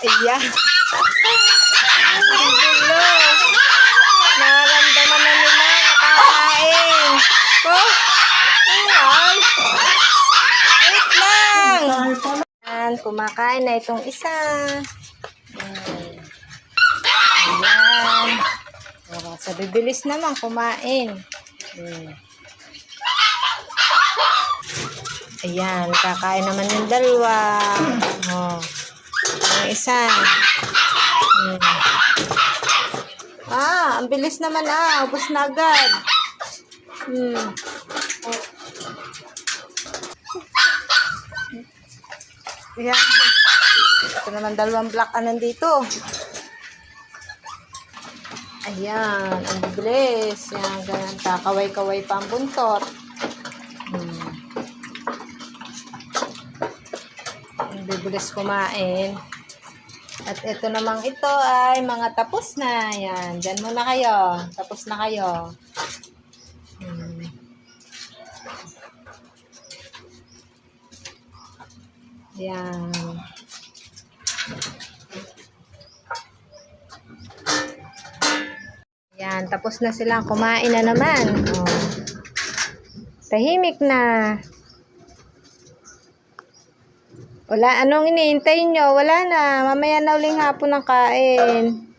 Ayan. Gulo. Nararamdaman na nila nakakain. Ko? Ayan. Wait lang. Ayan, kumakain na itong isa. Ayan. Ayan. Oh, sa bibilis naman kumain. Ayan. Ayan, kakain naman yung dalawa. Oh. Isa. Hmm. Ah, ang bilis naman ah. Ubus na agad. Hmm. Ayan. Ito naman dalawang black ah, nandito. Ayan, ang bilis. Yan, ganyan. Kakaway-kaway pa ang buntot. Hmm. Ang bibilis kumain. At ito namang ito ay mga tapos na. Yan, dyan muna kayo. Tapos na kayo. Hmm. Yan. Yan, tapos na silang kumain na naman. Oh. Tahimik na. Wala, anong iniintay nyo? Wala na, mamaya na uling hapon ang kain.